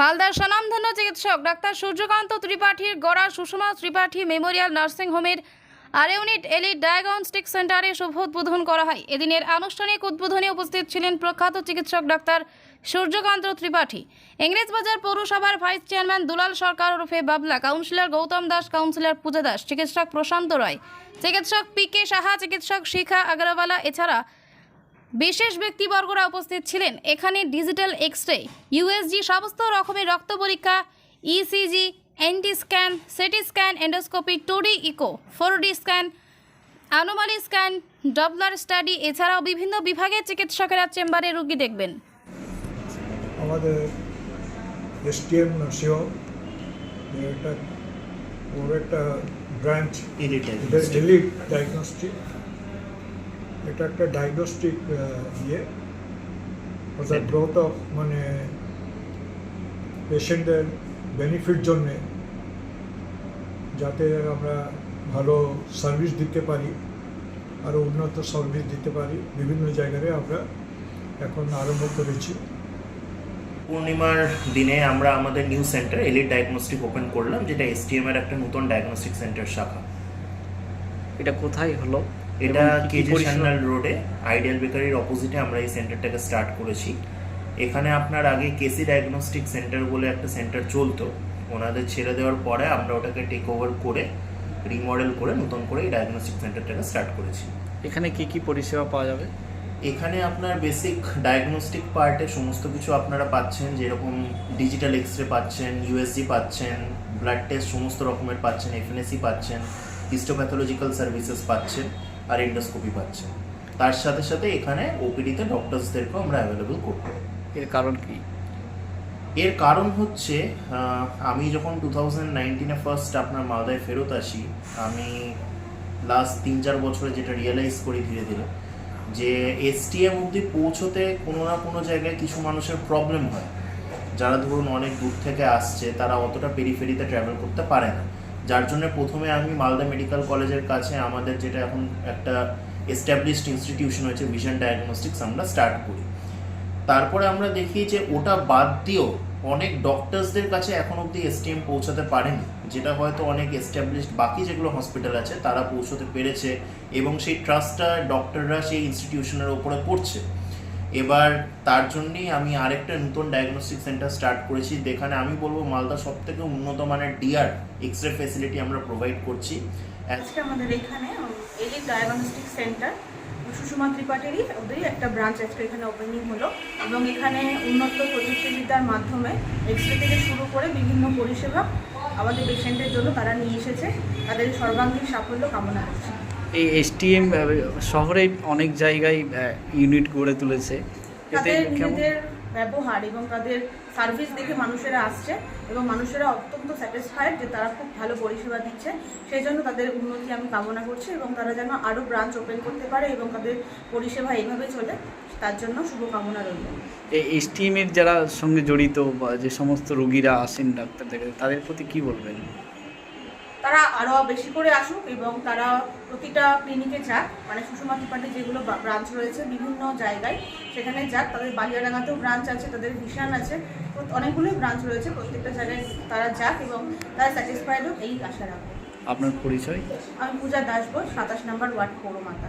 মালদার স্বনামধন্য চিকিৎসক ডাক্তার সূর্যকান্ত ত্রিপাঠীর গড়া সুষমা ত্রিপাঠী মেমোরিয়াল নার্সিং হোমের আর ইউনিট এলিট ডায়াগনস্টিক সেন্টারে শুভ উদ্বোধন করা হয়। এদিনের আনুষ্ঠানিক উদ্বোধনে উপস্থিত ছিলেন প্রখ্যাত চিকিৎসক ডাক্তার সূর্যকান্ত ত্রিপাঠী। ইংরেজবাজার পৌরসভার ভাইস চেয়ারম্যান দুলাল সরকার ওরফে বাবলা, কাউন্সিলর গৌতম দাস, কাউন্সিলর পূজা দাস, চিকিৎসক প্রশান্ত রায়, চিকিৎসক পি কে সাহা, চিকিৎসক শিখা আগরওয়ালা, এছাড়া বিশেষ ব্যক্তিবর্গরা উপস্থিত ছিলেন। এখানে ডিজিটাল এক্স রে ইউএসজি সমস্ত রকমের রক্ত পরীক্ষা ECG NT scan CT scan endoscopy two D echo four D scan anomaly scan Doppler study এছাড়াও বিভিন্ন বিভাগের চিকিৎসকেরা চেম্বারে রোগী দেখবেন। আমাদের এসটিএম ওর একটা ব্রাঞ্চ ডায়াগনস্টিক এটা একটা ডায়াগনস্টিক ইয়ে অর্থাৎ গ্রোথ অফ মানে পেশেন্টদের বেনিফিট জন্যে যাতে আমরা ভালো সার্ভিস দিতে পারি আরও উন্নত সার্ভিস দিতে পারি বিভিন্ন জায়গায় আমরা এখন আরম্ভ করেছি। পূর্ণিমার দিনে আমরা আমাদের new centre Elite diagnostic open করলাম যেটা এসটিএম এর একটা নতুন ডায়াগনস্টিক সেন্টার শাখা। এটা কোথায় হলো? এটা কেজি সান্যাল রোডে আইডিয়াল বেকারির অপোজিটে আমরা এই সেন্টারটাকে স্টার্ট করেছি। এখানে আপনার আগে কেসি ডায়াগনস্টিক সেন্টার বলে একটা সেন্টার চলতো। ওনাদের ছেড়ে দেওয়ার পরে আমরা ওটাকে টেক ওভার করে রিমডেল করে নতুন করে এই ডায়াগনস্টিক সেন্টারটাকে স্টার্ট করেছি। এখানে কি কি পরিষেবা পাওয়া যাবে? এখানে আপনার বেসিক ডায়াগনস্টিক পার্টে সমস্ত কিছু আপনারা পাচ্ছেন যেরকম ডিজিটাল এক্স রে পাচ্ছেন ইউএসজি পাচ্ছেন ব্লাড টেস্ট সমস্ত রকমের পাচ্ছেন এফএনএসি পাচ্ছেন হিস্টোপ্যাথোলজিক্যাল সার্ভিসেস পাচ্ছেন। আর এন্ডোস্কোপি পাচ্ছেন তার সাথে সাথে এখানে ওপিডিতে ডক্টরসদেরকেও আমরা অ্যাভেলেবল করব এর কারণ কি? এর কারণ হচ্ছে আমি যখন টু থাউজেন্ড নাইনটিনে ফার্স্ট আপনার মালদায় ফেরত আসি আমি লাস্ট তিন চার বছরে যেটা রিয়েলাইজ করি ধীরে ধীরে যে এসটিএম অবধি পৌঁছতে কোনো না কোনো জায়গায় কিছু মানুষের প্রবলেম হয়। যারা ধরুন অনেক দূর থেকে আসছে তারা অতটা পেরিফেরিতে ট্রাভেল করতে পারে না। যার জন্য প্রথমে আমি মালদা মেডিকেল কলেজের কাছে আমাদের যেটা এখন একটা এস্টাবলিশড ইনস্টিটিউশন হয়েছে ভিশন ডায়াগনস্টিক্স আমরা স্টার্ট করি। তারপরে আমরা দেখি যে ওটা বাদ দিয়েও অনেক ডক্টরসদের কাছে এখন অবধি এসটিএম পৌঁছাতে পারেনি, যেটা হয়তো অনেক এস্টাবলিশড বাকি যেগুলো হসপিটাল আছে, তারা পৌঁছতে পেরেছে এবং সেই ট্রাস্টটা ডক্টররা সেই ইনস্টিটিউশনের ওপরে করছে। এবার তার জন্যই আমি আরেকটা নতুন ডায়াগনস্টিক সেন্টার স্টার্ট করেছি, যেখানে আমি বলব মালদা সব থেকে উন্নত মানের ডিআর এক্স রে ফেসিলিটি আমরা প্রোভাইড করছি। আজকে আমাদের এখানে এলিট ডায়াগনস্টিক সেন্টার সুষমা ত্রিপাঠীরই ওদেরই একটা ব্রাঞ্চ আজকে এখানে ওপেনিং হলো এবং এখানে উন্নত প্রযুক্তিবিদ্যার মাধ্যমে এক্স রে থেকে শুরু করে বিভিন্ন পরিষেবা আমাদের পেশেন্টের জন্য তারা নিয়ে এসেছে। তাদের সর্বাঙ্গীন সাফল্য কামনা করছি। এই এসটিএম শহরে অনেক জায়গায় ইউনিট গড়ে তুলেছে। এতে কেমন? ব্যবহার এবং তাদের সার্ভিস দেখে মানুষেরা আসছে এবং মানুষেরা অত্যন্ত স্যাটিসফাইড যে তারা খুব ভালো পরিষেবা দিচ্ছে। সেই জন্য তাদের উন্নতি আমি কামনা করছি এবং তারা যেন আরও ব্রাঞ্চ ওপেন করতে পারে এবং তাদের পরিষেবা এইভাবে চলে তার জন্য শুভকামনা রইল। এই এসটিএম এর যারা সঙ্গে জড়িত বা যে সমস্ত রোগীরা আসেন ডাক্তারদের কাছে তাদের প্রতি কি বলবেন? তারা আরও বেশি করে আসুক এবং তারা প্রতিটা ক্লিনিকে যাক। মানে সুষমা ত্রিপাঠী যেগুলো ব্রাঞ্চ রয়েছে বিভিন্ন জায়গায় সেখানে যাক। তাদের বালিয়াডাঙ্গাতেও ব্রাঞ্চ আছে তাদের ভিশান আছে। অনেকগুলোই ব্রাঞ্চ রয়েছে প্রত্যেকটা জায়গায় তারা যাক এবং তারা স্যাটিসফাইড হোক এই আশা রাখব। আপনার পরিচয়? আমি পূজা দাস বোস সাতাশ নম্বর ওয়ার্ড পৌরমাতা।